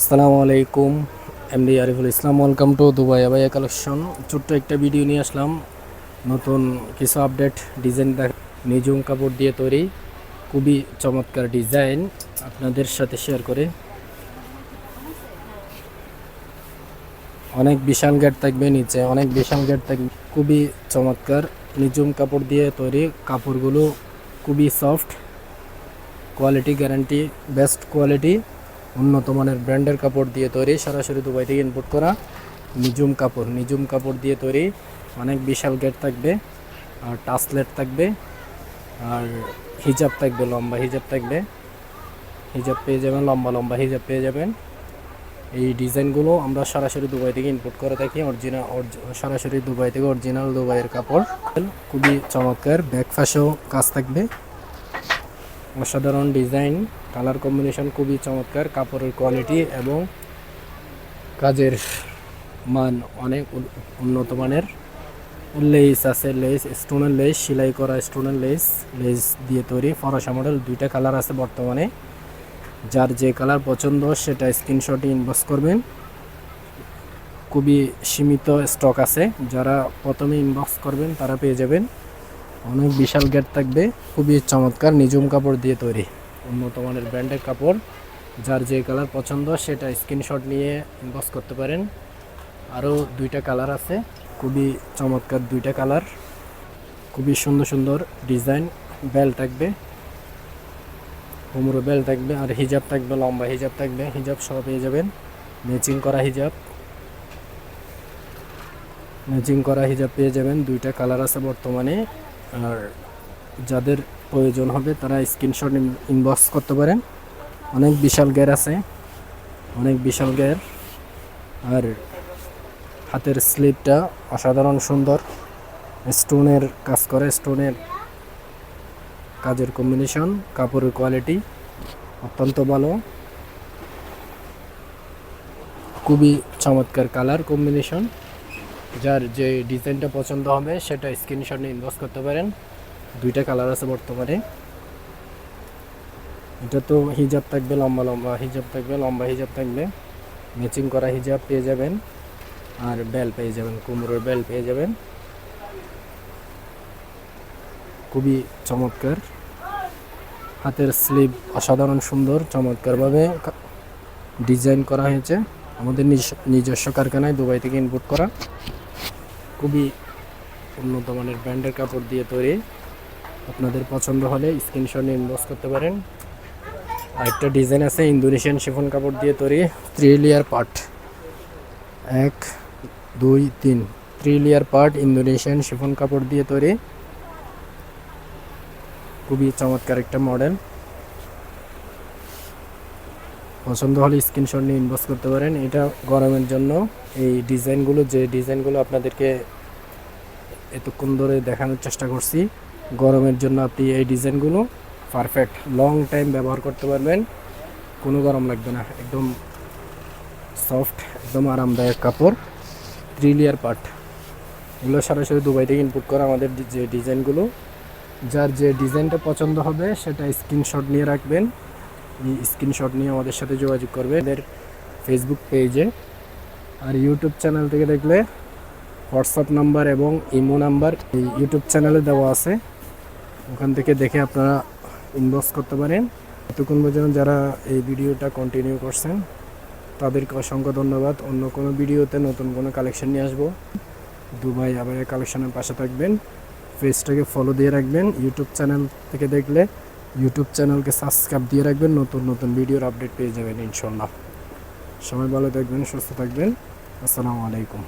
আসসালামু আলাইকুম, MD Ariful Islam welcome to Dubai abaya collection ছোট্ট একটা ভিডিও নিয়ে আসলাম। নতুন কিছু আপডেট ডিজাইন দেখ নিজুম কাপড় দিয়ে তৈরি। খুবই চমৎকার ডিজাইন আপনাদের সাথে শেয়ার করে। অনেক বিশাল গেট থাকবে নিচে, অনেক বিশাল গেট থাকবে। খুবই চমৎকার। নিজুম কাপড় দিয়ে তৈরি। কাপড়গুলো খুবই soft quality guarantee best quality উন্নত মানের ব্র্যান্ডের কাপড় দিয়ে তৈরি, সরাসরি দুবাই থেকে ইনপুট করা নিজুম কাপড়। নিজুম কাপড় দিয়ে তৈরি, অনেক বিশাল গেট থাকবে, আর টাসলেট থাকবে, আর হিজাব থাকবে, লম্বা হিজাব থাকবে। হিজাব পেয়ে যাবেন, লম্বা লম্বা হিজাব পেয়ে যাবেন। এই ডিজাইনগুলো আমরা সরাসরি দুবাই থেকে ইনপুট করে থাকি অরিজিনাল সরাসরি দুবাই থেকে অরিজিনাল দুবাইয়ের কাপড়। খুবই চমৎকার ব্যাক ফাঁসেও কাজ থাকবে। অসাধারণ ডিজাইন, কালার কম্বিনেশন খুবই চমৎকার, কাপড়ের কোয়ালিটি এবং কাজের মান অনেক উন্নত মানের। লেস আছে, লেস, স্টোনের লেস, সেলাই করা স্টোনের লেস লেস দিয়ে তৈরি ফরাসা মডেল, দুইটা কালার আছে বর্তমানে। যার যে কালার পছন্দ, সেটা স্ক্রিনশটে ইনবক্স করবেন। খুবই সীমিত স্টক আছে। যারা প্রথমে ইনবক্স করবেন, তারা পেয়ে যাবেন। অনেক বিশাল গেট থাকবে, খুবই চমৎকার, নিজুম কাপড় দিয়ে তৈরি। উন্নত মানের ব্র্যান্ডের কাপড়, যার যে কালার পছন্দ, সেটা স্ক্রিনশট নিয়ে ইনবক্স করতে পারেন। আরও দুইটা কালার আছে, খুবই চমৎকার দুইটা কালার খুবই সুন্দর সুন্দর ডিজাইন বেল থাকবে। কোমরো বেল থাকবে, আর হিজাব থাকবে, লম্বা হিজাব থাকবে। হিজাব সহ পেয়ে যাবেন। ম্যাচিং করা হিজাব ম্যাচিং করা হিজাব পেয়ে যাবেন। দুইটা কালার আছে বর্তমানে। আর যাদের প্রয়োজন হবে তারা স্ক্রিনশট ইনবক্স করতে পারেন। অনেক বিশাল গ্যার আছে। অনেক বিশাল গ্যার আর হাতের স্লিপটা অসাধারণ সুন্দর। স্টোনের কাজ করে, স্টোনের কাজের কম্বিনেশন কাপড়ের কোয়ালিটি অত্যন্ত ভালো। খুবই চমৎকার কালার কম্বিনেশন যার যে ডিজাইনটা পছন্দ হবে, সেটা স্ক্রিনশট নিয়ে ইনবক্স করতে পারেন। দুইটা কালার আছে বর্তমানে। এটা তো হিজাব থাকবে, লম্বা লম্বা হিজাব থাকবে, লম্বা হিজাব থাকবে। ম্যাচিং করা হিজাব পেয়ে যাবেন। আর বেল পেয়ে যাবেন কুমড়োর বেল পেয়ে যাবেন। খুবই চমৎকার। হাতের স্লিভ অসাধারণ সুন্দর, চমৎকারভাবে ডিজাইন করা হয়েছে। আমাদের নিজ- নিজস্ব কারখানায় দুবাই থেকে ইনপুট করা। খুবই উন্নত মানের ব্র্যান্ডের কাপড় দিয়ে তৈরি। আপনাদের পছন্দ হলে স্ক্রিনশট ইনবক্স করতে পারেন। আরেকটা ডিজাইন আছে, ইন্দোনেশিয়ান শিফন কাপড় দিয়ে তৈরি থ্রি লেয়ার পার্ট এক, দুই, তিন। Three layer part Indonesian chiffon কাপড় দিয়ে তৈরি। খুবই চমৎকার একটা মডেল পছন্দ হলে স্ক্রিনশট নিয়ে ইনবক্স করতে পারেন। এটা গরমের জন্য। এই ডিজাইনগুলো, যে ডিজাইনগুলো আপনাদেরকে এতক্ষণ ধরে দেখানোর চেষ্টা করছি, গরমের জন্য আপনি এই ডিজাইনগুলো পারফেক্ট লং টাইম ব্যবহার করতে পারবেন। কোনো গরম লাগবে না। একদম সফট একদম আরামদায়ক কাপড়। থ্রি লেয়ার পার্ট এগুলো সরাসরি দুবাই থেকে ইনপুট করা আমাদের যে ডিজাইনগুলো। যার যে ডিজাইনটা পছন্দ হবে, সেটা স্ক্রিনশট নিয়ে রাখবেন। স্ক্রিনশট নিয়ে আমাদের সাথে যোগাযোগ করবে এদের ফেসবুক পেজে আর ইউটিউব চ্যানেল থেকে দেখলে হোয়াটসঅ্যাপ নাম্বার এবং ইমো নাম্বার এই ইউটিউব চ্যানেলে দেওয়া আছে। ওখান থেকে দেখে আপনারা ইনবক্স করতে পারেন। এতক্ষণ পর্যন্ত যারা এই ভিডিওটা কন্টিনিউ করছেন, তাদেরকে অসংখ্য ধন্যবাদ। অন্য কোনো ভিডিওতে নতুন কোনো কালেকশন নিয়ে আসব। দুবাই আবার কালেকশনের পাশে থাকবেন। পেজটাকে ফলো দিয়ে রাখবেন। ইউটিউব চ্যানেল থেকে দেখলে ইউটিউব চ্যানেলকে সাবস্ক্রাইব দিয়ে রাখবেন, নতুন নতুন ভিডিওর আপডেট পেয়ে যাবেন ইনশাল্লাহ সবাই ভালো থাকবেন, সুস্থ থাকবেন। আসসালামু আলাইকুম।